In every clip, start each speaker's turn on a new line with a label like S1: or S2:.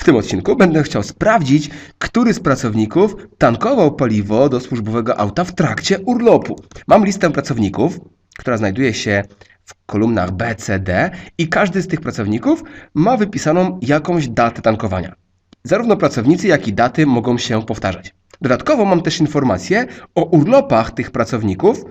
S1: W tym odcinku będę chciał sprawdzić, który z pracowników tankował paliwo do służbowego auta w trakcie urlopu. Mam listę pracowników, która znajduje się w kolumnach B, C, D i każdy z tych pracowników ma wypisaną jakąś datę tankowania. Zarówno pracownicy, jak i daty mogą się powtarzać. Dodatkowo mam też informacje o urlopach tych pracowników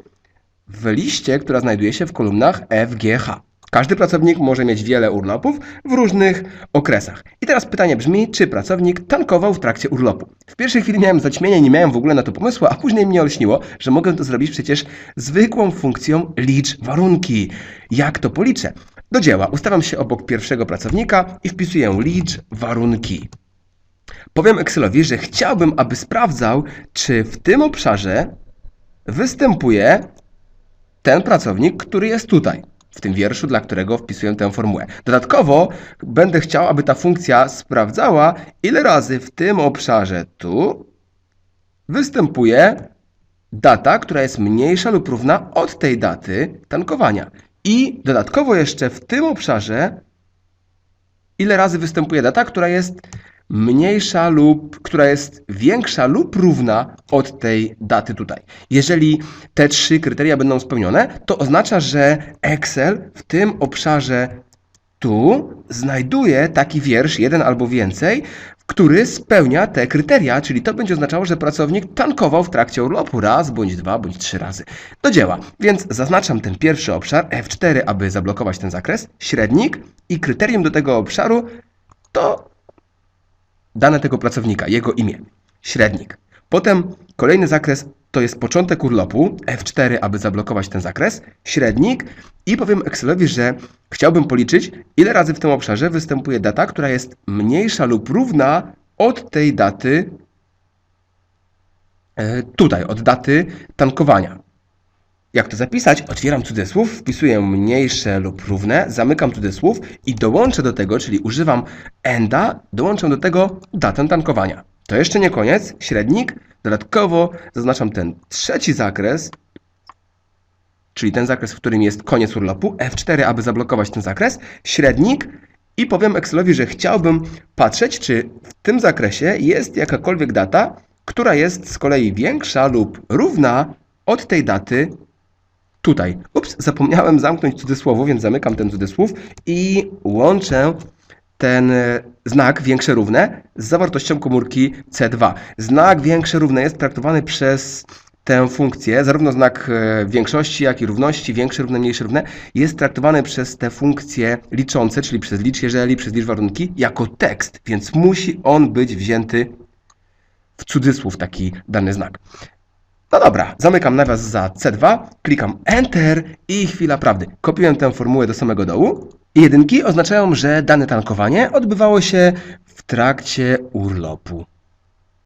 S1: w liście, która znajduje się w kolumnach F, G, H. Każdy pracownik może mieć wiele urlopów w różnych okresach. I teraz pytanie brzmi, czy pracownik tankował w trakcie urlopu? W pierwszej chwili miałem zaćmienie, nie miałem w ogóle na to pomysłu, a później mnie olśniło, że mogę to zrobić przecież zwykłą funkcją licz warunki. Jak to policzę? Do dzieła. Ustawiam się obok pierwszego pracownika i wpisuję licz warunki. Powiem Excelowi, że chciałbym, aby sprawdzał, czy w tym obszarze występuje ten pracownik, który jest tutaj, w tym wierszu, dla którego wpisuję tę formułę. Dodatkowo będę chciał, aby ta funkcja sprawdzała, ile razy w tym obszarze tu występuje data, która jest mniejsza lub równa od tej daty tankowania. I dodatkowo jeszcze w tym obszarze, ile razy występuje data, która jest mniejsza lub, która jest większa lub równa od tej daty tutaj. Jeżeli te trzy kryteria będą spełnione, to oznacza, że Excel w tym obszarze tu znajduje taki wiersz, jeden albo więcej, który spełnia te kryteria, czyli to będzie oznaczało, że pracownik tankował w trakcie urlopu raz, bądź dwa, bądź trzy razy. Do dzieła. Więc zaznaczam ten pierwszy obszar F4, aby zablokować ten zakres, średnik i kryterium do tego obszaru to dane tego pracownika, jego imię, średnik. Potem kolejny zakres to jest początek urlopu, F4, aby zablokować ten zakres, średnik i powiem Excelowi, że chciałbym policzyć, ile razy w tym obszarze występuje data, która jest mniejsza lub równa od tej daty e, tutaj, od daty tankowania. Jak to zapisać? Otwieram cudzysłów, wpisuję mniejsze lub równe, zamykam cudzysłów i dołączę do tego, czyli używam enda, dołączę do tego datę tankowania. To jeszcze nie koniec, średnik. Dodatkowo zaznaczam ten trzeci zakres, czyli ten zakres, w którym jest koniec urlopu, F4, aby zablokować ten zakres, średnik i powiem Excelowi, że chciałbym patrzeć, czy w tym zakresie jest jakakolwiek data, która jest z kolei większa lub równa od tej daty tutaj. Ups, zapomniałem zamknąć cudzysłowu, więc zamykam ten cudzysłów i łączę ten e, znak większe równe z zawartością komórki C2. Znak większe równe jest traktowany przez tę funkcję, zarówno znak e, większości, jak i równości, większe równe, mniejsze równe, jest traktowany przez te funkcje liczące, czyli przez licz jeżeli, przez licz warunki, jako tekst, więc musi on być wzięty w cudzysłów taki dany znak. No dobra, zamykam nawias za C2, klikam Enter i chwila prawdy. Kopiuję tę formułę do samego dołu. I jedynki oznaczają, że dane tankowanie odbywało się w trakcie urlopu.